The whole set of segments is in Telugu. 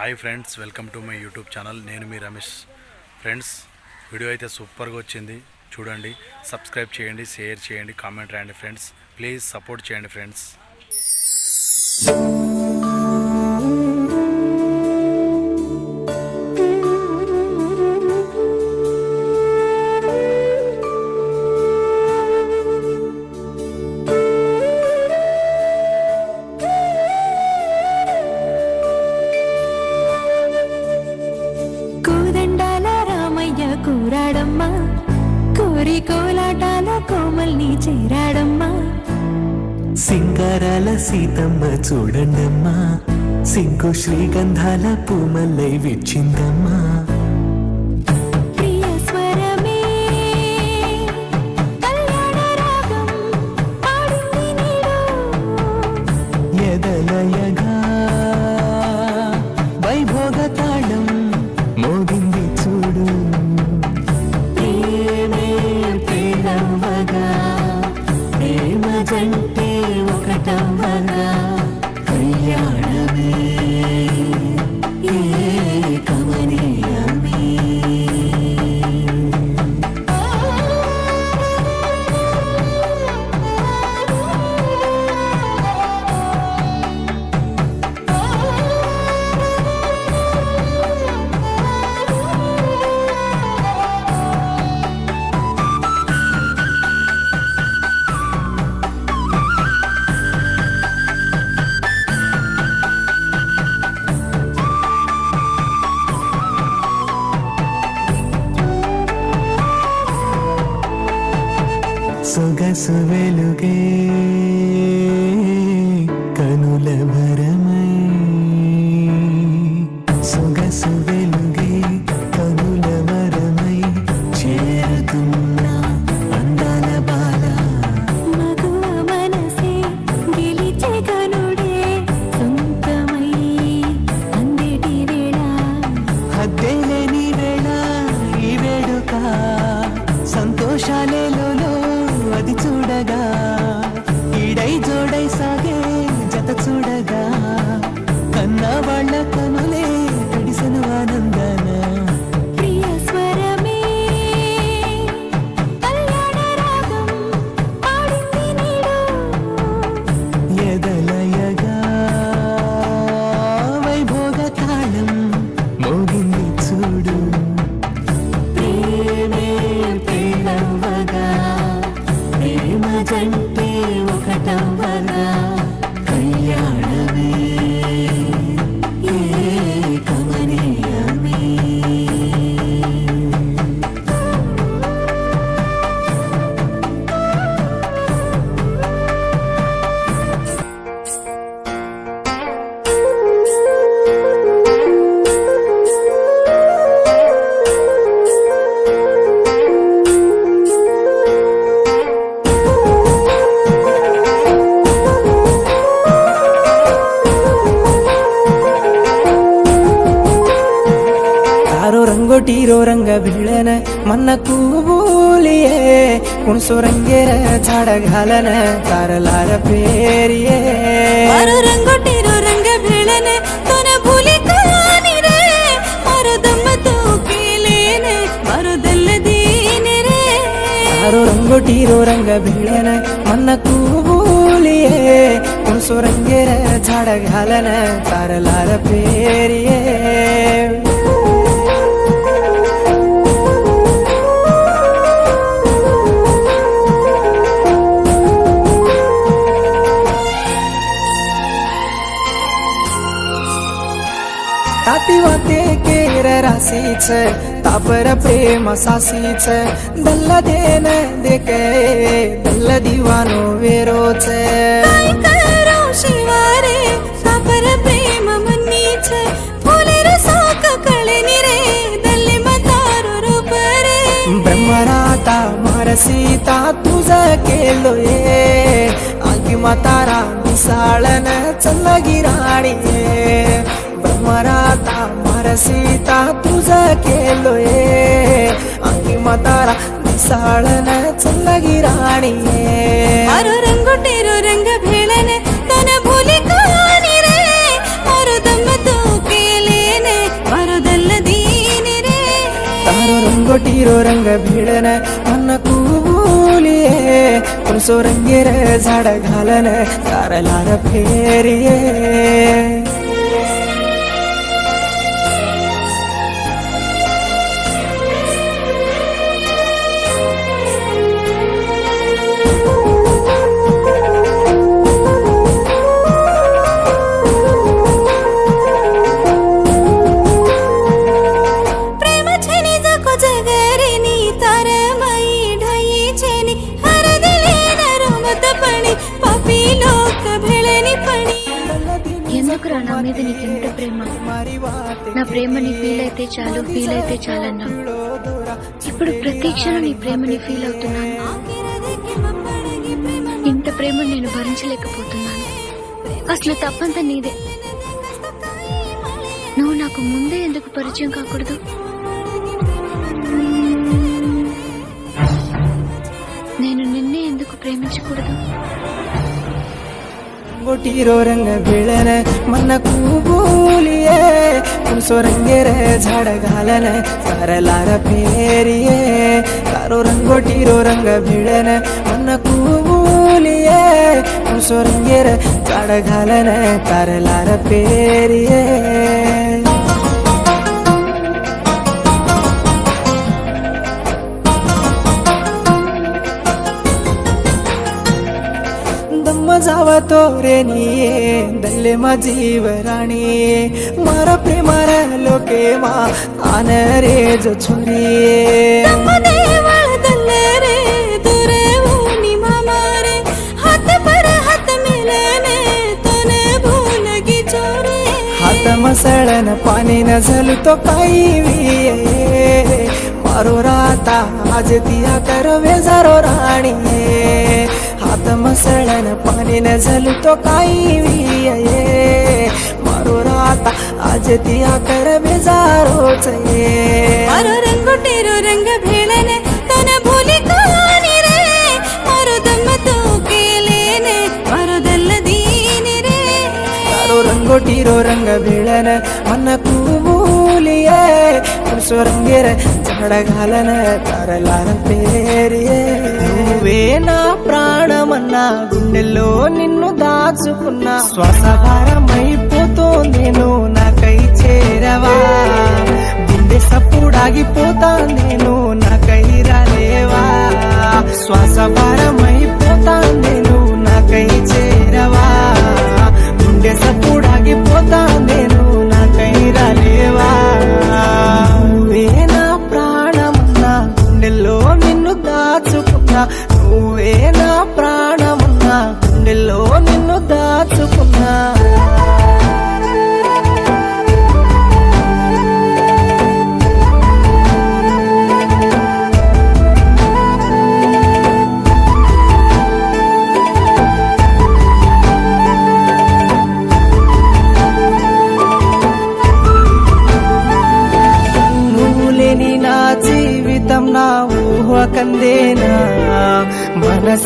Hi friends welcome to my YouTube channel. నేను మీ రమేష్. ఫ్రెండ్స్ వీడియో అయితే సూపర్గా వచ్చింది. చూడండి సబ్స్క్రైబ్ చేయండి షేర్ చేయండి కామెంట్ రాయండి ఫ్రెండ్స్. ప్లీజ్ సపోర్ట్ చేయండి ఫ్రెండ్స్. సీతమ్మ చూడండమ్మా సింకు శ్రీగంధాల పూమల్లై విచ్చిందమ్మా ప్రియ సొగసు వెలుగే కనుల భరమై. సొగసు వెలుగే కనుల భరమై. చేరుతున్న ಕೋಟಿರೋರಂಗ ಬೀಳನ ಮನ್ನ ಕೂಲಿಯೇ ಕುಣಸೋರಂಗೇರ ಚಾಡಗಾಲನ ತಾರಲಾರ ಪೇರಿಯೇ ರಂಗೋಟಿರೋ ರಂಗ ಬೀಳನ ತನ ಭೂಲಿ ಕಾನಿರೆ ಮರದಮ್ಮ ತೂಕಿಲೇನೆ ಮರದಲ್ಲದೇನೆರೆ ಯಾರೋ ರಂಗೋಟಿರೋ ರಂಗ ಬೀಳನ ಮನ್ನ ಕೂಲಿಯೇ ಕುಣಸೋರಂಗೇರ ಚಾಡಗಾಲನ ತಾರಲಾರ ಪೇರಿಯೇ काटी वाते केर राशीच तापर प्रेम सासीच दल्ल देन देके दल्ल दिवानो वेरोच. करो शिवारे तापर प्रेम मनीच फुले रसाक कळनी रे दल्ले मतारो रूप ब्रह्मराता मार सीता तुझ केलो ये आगी मतारा मिसाळन चल्लगी गिराणी सीता तुझा केलोय अंतिम तारा दिसाळन चल्लगी राणीये अरु रंग टेरो रंग भेळने तन भूले कहाणी रे अरु दम तू केलेने अरु दल्ल दीनी रे तारो रंग टेरो रंग भेळने अन्न कुलिये कुलसो रंगेर झाड घालने तारलार फेरिये ఎందుకురా నా మీద నీకు ఇంత ప్రేమ? నా ప్రేమని ఫీల్ అయితే చాలు ఫీల్ అయితే చాలన్నా. ఇప్పుడు ప్రతి క్షణం నీ ప్రేమని ఫీల్ అవుతున్నాను. ఇంత ప్రేమ నేను భరించలేకపోతున్నాను. అసలు తప్పంతా నీదే. నువ్వు నాకు ముందే ఎందుకు పరిచయం కాకూడదు? నేను నిన్నే ఎందుకు ప్రేమించకూడదు? रंगोटी रो रंग भिडन मन कुबुलिये कुणसो रंगेर झाड घालन कारलार फेरिये कारो रंगोटी रो रंग भिडन मन कुबुलिये कुणसो रंगेर झाड घालन कारलार फेरिये मजावा तो रेनिये दल्ले माझीव राणी. मारा प्रेमार लोकेवा आन रे जो छोरी. मसळन पाणी न झालं तो काही मारो राता आज तिया करवे जारो राणी आता मसळ्यानं पाणी न झाली तो काही ये मारो राता आज ती आकार बेजारोच ये मारो रंग टेरो रंग भेळने तन भूली कहाणी रे मारो दम तो केलेने मारो दल्ल दीनी रे मारो रंगो टीरो रंग भेळने मन खूब కురుసు రంగేర జడ గాలన తరలార పేరియే. నువ్వే నా ప్రాణమన్నా గుండెల్లో నిన్ను దాచుకున్నా శ్వాస భారమైపోతోంది నువ్వు నాకై చేరవా? గుండె సప్పుడాగిపోతా నేను నాకై రాలేవా? శ్వాస భారమైపోతా నేను నాకై చేరవా? గుండె సప్పుడాగిపోతా నేను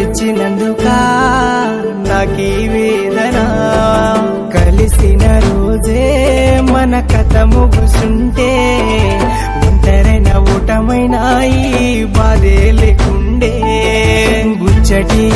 మనసిచ్చినందుక నాకీ వేదన. కలిసిన రోజే మన కథ ముగుసుంటే ఒంటరైన ఊటమైన ఈ బాధే లేకుండే. గుచ్చటి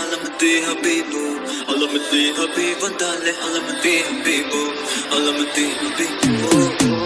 علمتي حبيبو علمتي حبيبو دالي علمتي حبيبو علمتي حبيبو